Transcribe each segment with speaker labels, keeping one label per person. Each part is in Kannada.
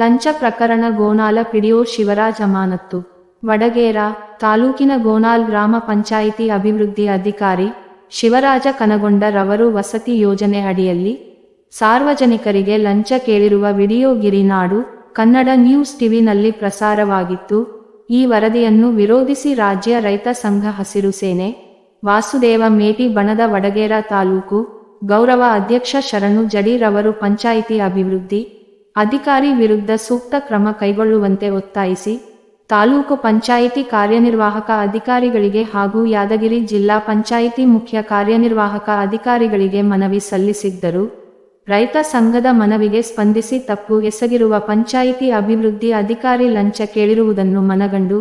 Speaker 1: ಲಂಚ ಪ್ರಕರಣ ಗೋನಾಲ ಪಿಡಿಒ ಶಿವರಾಜ್ ಅಮಾನತ್ತು. ವಡಗೇರ ತಾಲೂಕಿನ ಗೋನಾಲ್ ಗ್ರಾಮ ಪಂಚಾಯಿತಿ ಅಭಿವೃದ್ಧಿ ಅಧಿಕಾರಿ ಶಿವರಾಜ ಕನಗೊಂಡ ರವರು ವಸತಿ ಯೋಜನೆ ಅಡಿಯಲ್ಲಿ ಸಾರ್ವಜನಿಕರಿಗೆ ಲಂಚ ಕೇಳಿರುವ ವಿಡಿಯೋ ಗಿರಿನಾಡು, ಕನ್ನಡ ನ್ಯೂಸ್ ಟಿವಿನಲ್ಲಿ ಪ್ರಸಾರವಾಗಿತ್ತು. ಈ ವರದಿಯನ್ನು ವಿರೋಧಿಸಿ ರಾಜ್ಯ ರೈತ ಸಂಘ ಹಸಿರು ಸೇನೆ, ವಾಸುದೇವ ಮೇಟಿ ಬಣದ ವಡಗೇರ ತಾಲೂಕು ಗೌರವ ಅಧ್ಯಕ್ಷ ಶರಣು ಜಡೀರವರು ಪಂಚಾಯಿತಿ ಅಭಿವೃದ್ಧಿ ಅಧಿಕಾರಿ ವಿರುದ್ಧ ಸೂಕ್ತ ಕ್ರಮ ಕೈಗೊಳ್ಳುವಂತೆ ಒತ್ತಾಯಿಸಿ, ತಾಲೂಕು ಪಂಚಾಯಿತಿ ಕಾರ್ಯನಿರ್ವಾಹಕ ಅಧಿಕಾರಿಗಳಿಗೆ ಹಾಗೂ ಯಾದಗಿರಿ ಜಿಲ್ಲಾ ಪಂಚಾಯಿತಿ ಮುಖ್ಯ ಕಾರ್ಯನಿರ್ವಾಹಕ ಅಧಿಕಾರಿಗಳಿಗೆ ಮನವಿ ಸಲ್ಲಿಸಿದ್ದರು. ರೈತ ಸಂಘದ ಮನವಿಗೆ ಸ್ಪಂದಿಸಿ ತಪ್ಪು ಎಸಗಿರುವ ಪಂಚಾಯಿತಿ ಅಭಿವೃದ್ಧಿ ಅಧಿಕಾರಿ ಲಂಚ ಕೇಳಿರುವುದನ್ನು ಮನಗಂಡು,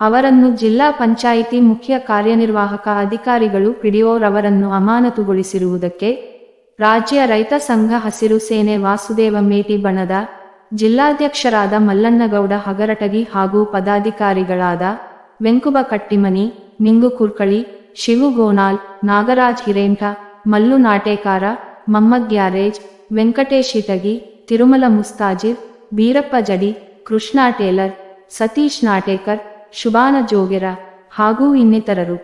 Speaker 1: ಅವರನ್ನು ಜಿಲ್ಲಾ ಪಂಚಾಯಿತಿ ಮುಖ್ಯ ಕಾರ್ಯನಿರ್ವಾಹಕ ಅಧಿಕಾರಿಗಳು ಪಿಡಿಒರವರನ್ನು ಅಮಾನತುಗೊಳಿಸಿರುವುದಕ್ಕೆ ರಾಜ್ಯ ರೈತ ಸಂಘ ಹಸಿರು ಸೇನೆ ವಾಸುದೇವ ಮೇಟಿ ಬಣದ ಜಿಲ್ಲಾಧ್ಯಕ್ಷರಾದ ಮಲ್ಲಣ್ಣಗೌಡ ಹಗರಟಗಿ ಹಾಗೂ ಪದಾಧಿಕಾರಿಗಳಾದ ವೆಂಕುಬ ಕಟ್ಟಿಮನಿ, ನಿಂಗು ಕುರ್ಕಳಿ, ಶಿವು ಗೋನಾಲ್, ನಾಗರಾಜ್ ಹಿರೇಂಠ, ಮಲ್ಲು ನಾಟೇಕಾರ ಮಮ್ಮದ್ ಗ್ಯಾರೇಜ್, ವೆಂಕಟೇಶ್ ಇಟಗಿ ತಿರುಮಲ ಮುಸ್ತಾಜಿರ್, ಬೀರಪ್ಪ ಜಡಿ, ಕೃಷ್ಣ ಟೇಲರ್, ಸತೀಶ್ ನಾಟೇಕರ್, ಶುಭಾನ ಜೋಗೆರ ಹಾಗೂ ಇನ್ನಿತರರು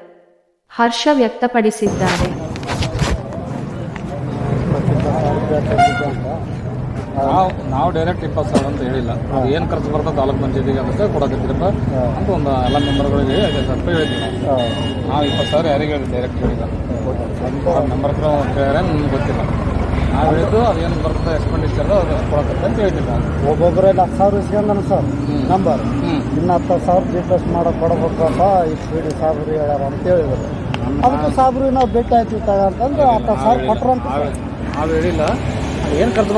Speaker 1: ಹರ್ಷ ವ್ಯಕ್ತಪಡಿಸಿದ್ದಾರೆ.
Speaker 2: ನಾವು ನಾವು ಡೈರೆಕ್ಟ್ ಇಪ್ಪತ್ತು ಸಾವಿರ ಅಂತ ಹೇಳಿಲ್ಲ. ಅದು ಏನು ಖರ್ಚು ಬರ್ತದೆ ತಾಲೂಕು ಪಂಚಾಯತಿಗೆ ಅದಕ್ಕೆ ಕೊಡಕತ್ತಿರಪ್ಪ ಅಂತ ಒಂದು ಎಲ್ಲ ಮೆಂಬರ್ಗಳಿಗೆ ಸಾವಿರ ರೂಪಾಯಿ ಹೇಳಿದ್ವಿ ನಾವು. ಇಪ್ಪತ್ತು ಸಾವಿರ ಯಾರಿಗೆ ಹೇಳಿ ಡೈರೆಕ್ಟ್ ಹೇಳಿಲ್ಲ ಮೆಂಬರ್ ಹತ್ರ ಕೇಳಿದ್ರೆ ನಿಮ್ಗೆ ಗೊತ್ತಿಲ್ಲ. ನಾವು ಹೇಳಿದ್ದು ಅದೇನು ಬರ್ತದೆ ಎಕ್ಸ್ಪೆಂಡಿಚರ್ ಅದು ಕೊಡಕತ್ತೆ ಅಂತ ನಾವು.
Speaker 3: ಒಬ್ಬೊಬ್ಬರೇ ಹತ್ತು ಸಾವಿರ ಇಸ್ಕೊಂಡನ ಸರ್ ನಂಬರ್ ಇನ್ನು ಹತ್ತು ಸಾವಿರ ಜಿ ಮಾಡೋಕೆ ಕೊಡಬೇಕಪ್ಪ ಈ ಸ್ಪೀಡ್ ಸಾಬ್ರು ಹೇಳ್ಯಾರ ಅಂತ ಹೇಳಿದ್ರು. ಅದಕ್ಕೆ ಸಾಬ್ರು ನಾವು ಭೇಟಿ ಆಯ್ತು ಅಂತಂದ್ರೆ ಹತ್ತು ಸಾವಿರ ಕೊಟ್ರು
Speaker 2: ನಾವು ಹೇಳಿಲ್ಲ. ಏನು ಖರ್ಚು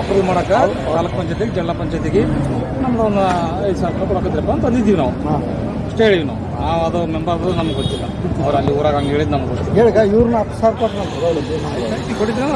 Speaker 2: ಅಪ್ರೂವ್ ಮಾಡಕ್ಕೆ ತಾಲೂಕು ಪಂಚಾಯತಿಗೆ ಜಿಲ್ಲಾ ಪಂಚಾಯತಿಗೆ. ನಮ್ದು ಒಂದು ಐದು ಸಾವಿರ ರೂಪಾಯಿ ಕೊಡಕತ್ತೀರಪ್ಪ ಅಂತ ಅಂದಿದ್ದೀವಿ ನಾವು. ಅಷ್ಟೇ ಹೇಳಿವಿ ನಾವು. ನಾವು ಅದು ಮೆಂಬರ್ ನಮ್ಗೆ ಗೊತ್ತಿಲ್ಲ. ಅವ್ರು ಅಲ್ಲಿ ಊರಾಗ ಹಂಗೆ ಹೇಳಿದ್ದು ನಮ್ಗೆ ಗೊತ್ತಿಲ್ಲ.
Speaker 3: ಹೇಳಿ ಇವ್ರನ್ನ ಹತ್ತು ಸಾವಿರ ಕೊಟ್ಟು
Speaker 2: ಕೊಟ್ಟಿದ್ರೆ